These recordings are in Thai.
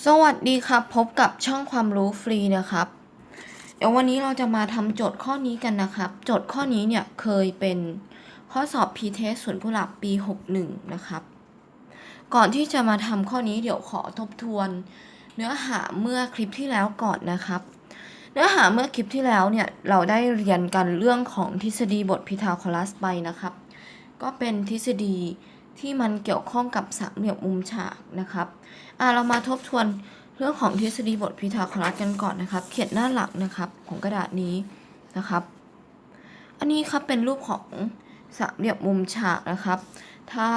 สวัสดีครับ พบกับช่องความรู้ฟรีนะครับ เดี๋ยววันนี้เราจะมาทำโจทย์ข้อนี้กันนะครับ โจทย์ข้อนี้เนี่ยเคยเป็นข้อสอบ P-Test สวนกุหลาบปี 61 นะครับ ก่อนที่จะมาทำข้อนี้เดี๋ยวขอทบทวน เนื้อหาเมื่อคลิปที่แล้วก่อนนะครับ เนื้อหาเมื่อคลิปที่แล้วเนี่ยเราได้เรียนกันเรื่องของทฤษฎีบทพีทาโคลัสไปนะครับ ก็เป็นทฤษฎี ที่มันเกี่ยวข้องกับสามเหลี่ยมมุมฉากนะครับอะเรามาทบทวนเรื่องของทฤษฎีบทพีทาโคลัสกันก่อนนะครับ เขียนหน้าหลักนะครับของกระดาษนี้นะครับ อันนี้ครับเป็นรูปของสามเหลี่ยมมุมฉากนะครับ ถ้า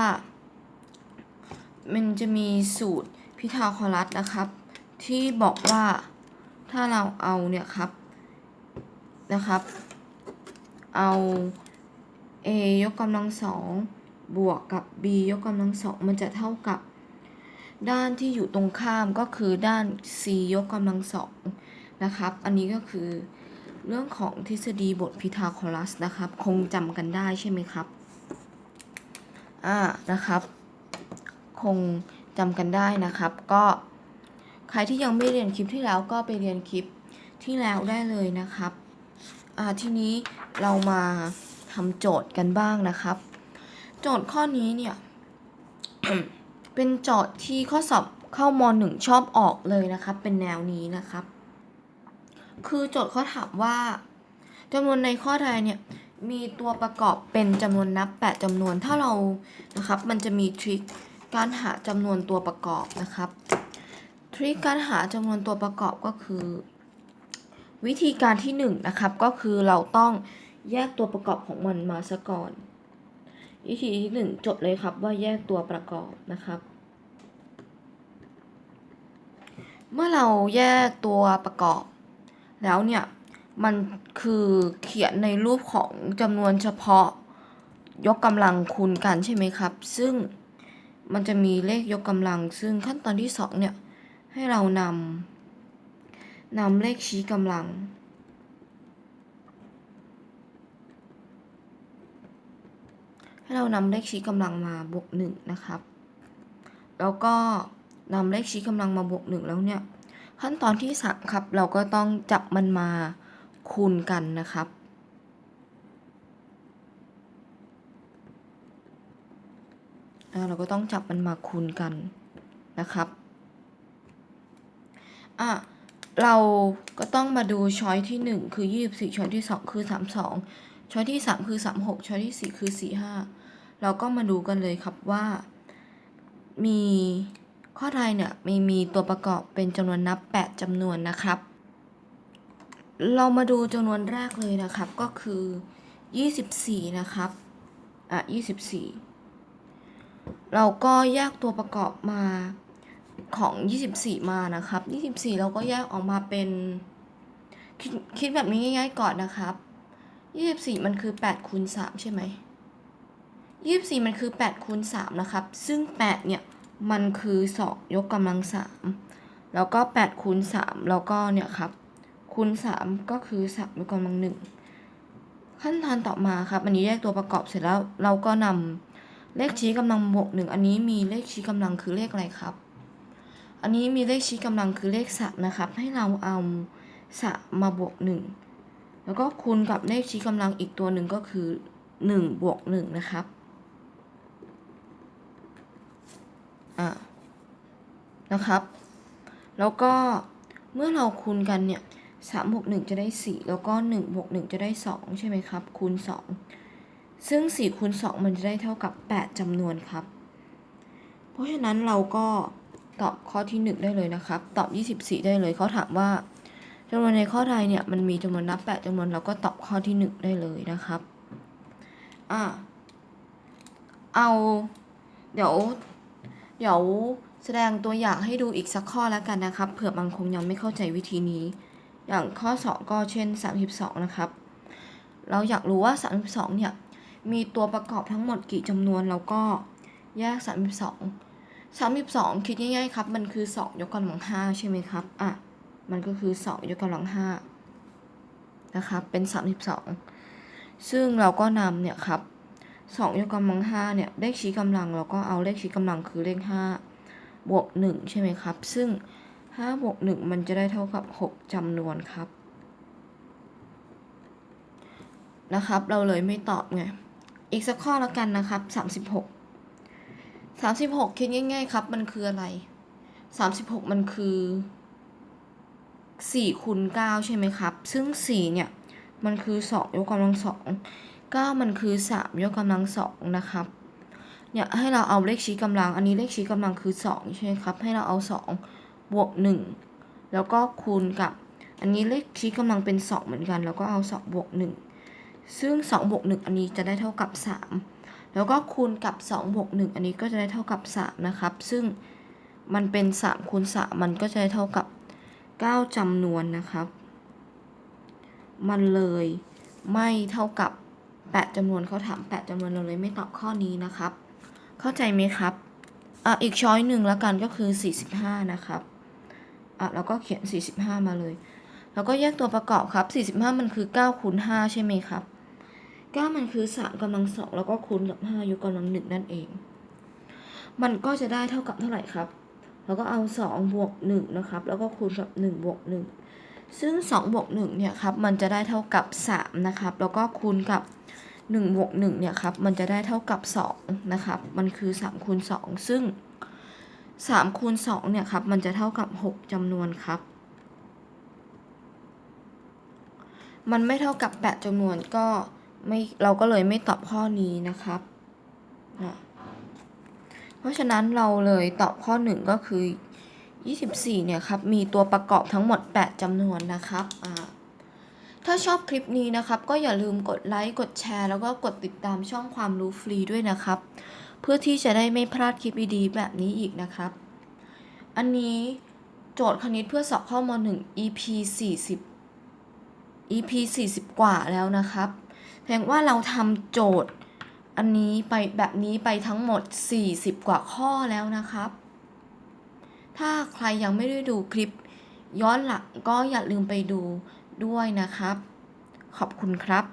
มันจะมีสูตรพิทาโคลัสนะครับ ที่บอกว่าถ้าเราเอาเนี่ยครับนะครับ เอา a ยกกำลังสอง บวกกับ b ยกกำลังสองมันจะเท่ากับ ด้านที่อยู่ตรงข้ามก็คือด้าน c ยกกำลังสองนะครับ อันนี้ก็คือเรื่องของทฤษฎีบทพีทาโคลัสนะครับ คงจำกันได้ใช่ไหมครับ อ่า นะครับ คงจำกันได้นะครับ ก็ใครที่ยังไม่เรียนคลิปที่แล้วก็ไปเรียนคลิปที่แล้วได้เลยนะครับ อ่า ทีนี้เรามาทำโจทย์กันบ้างนะครับ โจทย์ข้อนี้เนี่ย เป็นโจทย์ที่ข้อสอบเข้ามหนึ่งชอบออกเลยนะครับ เป็นแนวนี้นะครับ คือโจทย์เขาถามว่าจำนวนในข้อใดเนี่ยมีตัวประกอบเป็นจำนวนนับ 8จำนวนถ้าเรานะครับ มันจะมีทริคการหาจำนวนตัวประกอบนะครับทริคการหาจำนวนตัวประกอบก็คือ วิธีการที่1นงนะครับก็คือเราต้องแยกตัวประกอบของมันมาซะก่อน วิธีที่หนึ่งจดเลยครับว่าแยกตัวประกอบนะครับ เมื่อเราแยกตัวประกอบ แล้วเนี่ย มันคือเขียนในรูปของจำนวนเฉพาะ ยกกำลังคูณกันใช่ไหมครับ ซึ่งมันจะมีเลขยกกำลัง ซึ่งขั้นตอนที่สองเนี่ย ให้เรานำนำเลขชี้กำลัง ให้ เรานำเลขชี้กำลังมาบวกหนึ่งนะครับ แล้วก็นำเลขชี้กำลังมาบวกหนึ่งแล้วเนี่ย ขั้นตอนที่สามครับ เราก็ต้องจับมันมาคูณกันนะครับ เราก็ต้องจับมันมาคูณกันนะครับอะเราก็ต้องมาดูช้อยที่ 1 คือ 24ช้อยที่ 2 คือ 32ช้อยที่ 3 คือ 36ช้อยที่ 4 คือ 45 เราก็มาดูกันเลยครับว่า มีข้อใดเนี่ยไม่มีตัวประกอบเป็นจำนวนนับ 8จำนวนนะครับ เรามาดูจำนวนแรกเลยนะครับก็คือ 24 นะครับ อะ 24 เราก็แยกตัวประกอบมาของ 24 มานะครับ 24 เราก็แยกออกมาเป็นคิดคิดแบบนี้ง่ายๆก่อนนะครับ 24 มันคือ8คูณ3ใช่ไหม 24มันคือ8คูณ3นะครับ ซึ่ง8เนี่ยมันคือ2ยกกำลัง3แล้วก็8คูณ3แล้วก็เนี่ยครับคูณ3ก็คือ3ยกกำลัง1ขั้นตอนต่อมาครับ อันนี้แยกตัวประกอบเสร็จแล้วเราก็นำเลขชี้กำลังบวกหนึ่งอันนี้มีเลขชี้กำลังคือเลขอะไรครับ อันนี้มีเลขชี้กำลังคือเลขสามนะครับ ให้เราเอาสามมาบวกหนึ่งแล้วก็คูณกับเลขชี้กำลังอีกตัวหนึ่งก็คือหนึ่งบวกหนึ่งนะครับ อ่านะครับ แล้วก็เมื่อเราคูณกันเนี่ยสามบวกหนึ่งจะได้สี่แล้วก็หนึ่งบวกหนึ่งจะได้สองใช่ไหมครับ คูณสองซึ่งสี่คูณสองมันจะได้เท่ากับแปดจำนวนครับ เพราะฉะนั้นเราก็ตอบข้อที่หนึ่งได้เลยนะครับ ตอบยี่สิบสี่ได้เลยเขาถามว่าจำนวนในข้อใดเนี่ยมันมีจำนวนนับแปดจำนวนเราก็ตอบข้อที่หนึ่งได้เลยนะครับอ่าเอา เดี๋ยว เดี๋ยวแสดงตัวอย่างให้ดูอีกสักข้อแล้วกันนะครับ เผื่อบางคนยังไม่เข้าใจวิธีนี้ อย่างข้อ 2 ก็เช่น 32 นะครับ เราอยากรู้ว่า 32 เนี่ย มีตัวประกอบทั้งหมดกี่จำนวนแล้วก็แยก 32 32 คิดง่ายๆครับ มันคือ 2 ยกกำลัง 5 ใช่ไหมครับ อะ มันก็คือ 2 ยกกำลัง 5 นะครับ เป็น 32 ซึ่งเราก็นำเนี่ยครับ สองยกกำลังห้าเนี่ยเลขชี้กำลังเราก็เอาเลขชี้กำลังคือเลขห้าบวกหนึ่งใช่ไหมครับ ซึ่งห้าบวกหนึ่งมันจะได้เท่ากับหกจำนวนครับนะครับ เราเลยไม่ตอบไง อีกสักข้อแล้วกันนะครับสามสิบหกสามสิบหกคิดง่ายๆครับ มันคืออะไรสามสิบหกมันคือสี่คูณเก้าใช่ไหมครับ ซึ่งสี่เนี่ย มันคือสองยกกำลังสอง เก้ามันคือสามยกกำลังสองนะครับ เนี่ยให้เราเอาเลขชี้กำลัง อันนี้เลขชี้กำลังคือสองใช่ไหมครับ ให้เราเอาสองบวกหนึ่งแล้วก็คูณกับ อันนี้เลขชี้กำลังเป็นสองเหมือนกัน แล้วก็เอาสองบวกหนึ่งซึ่งสองบวกหนึ่งอันนี้จะได้เท่ากับสามแล้วก็คูณกับสองบวกหนึ่งอันนี้ก็จะได้เท่ากับสามนะครับ ซึ่งมันเป็นสามคูณสามมันก็จะได้เท่ากับเก้าจำนวนนะครับ มันเลยไม่เท่ากับ แปดจำนวนเขาถามแปดจำนวนเราเลยไม่ตอบข้อนี้นะครับ เข้าใจไหมครับอะอีกช้อยหนึ่งแล้วกันก็คือ 45 นะครับอะแล้วก็เขียน 45 มาเลย แล้วก็แยกตัวประกอบครับ 45 มันคือ9คูณ5ใช่ไหมครับ 9 มันคือ 3กำลังสองแล้วก็คูณกับ 5 ยกกำลังหนึ่งนั่นเอง มันก็จะได้เท่ากับเท่าไหร่ครับ แล้วก็เอา 2 บวก1นะครับ แล้วก็คูณกับ 1 บวก 1 ซึ่ง 2 บวก 1 เนี่ยครับ มันจะได้เท่ากับ 3 นะครับ แล้วก็คูณกับ 1บวก1เนี่ยครับมันจะได้เท่ากับ2นะครับมันคือ3คูณ2ซึ่ง3คูณ2เนี่ยครับมันจะเท่ากับ 6จำนวนครับ มันไม่เท่ากับ 8จำนวนก็ไม่เราก็เลยไม่ตอบข้อนี้นะครับ เพราะฉะนั้นเราเลยตอบข้อ 1 ก็คือ 24เนี่ยครับมีตัวประกอบทั้งหมด 8จำนวนนะครับอ่า ถ้าชอบคลิปนี้นะครับ ก็อย่าลืมกดไลค์ กดแชร์ แล้วก็กดติดตามช่องความรู้ฟรีด้วยนะครับ เพื่อที่จะได้ไม่พลาดคลิปดีๆแบบนี้อีกนะครับ อันนี้โจทย์คณิตเพื่อสอบข้อม .1 EP 40 EP 40 กว่าแล้วนะครับแสดงว่าเราทำโจทย์อันนี้ไปแบบนี้ไปทั้งหมด 40 กว่าข้อแล้วนะครับ ถ้าใครยังไม่ได้ดูคลิปย้อนหลังก็อย่าลืมไปดู ด้วยนะครับ ขอบคุณครับ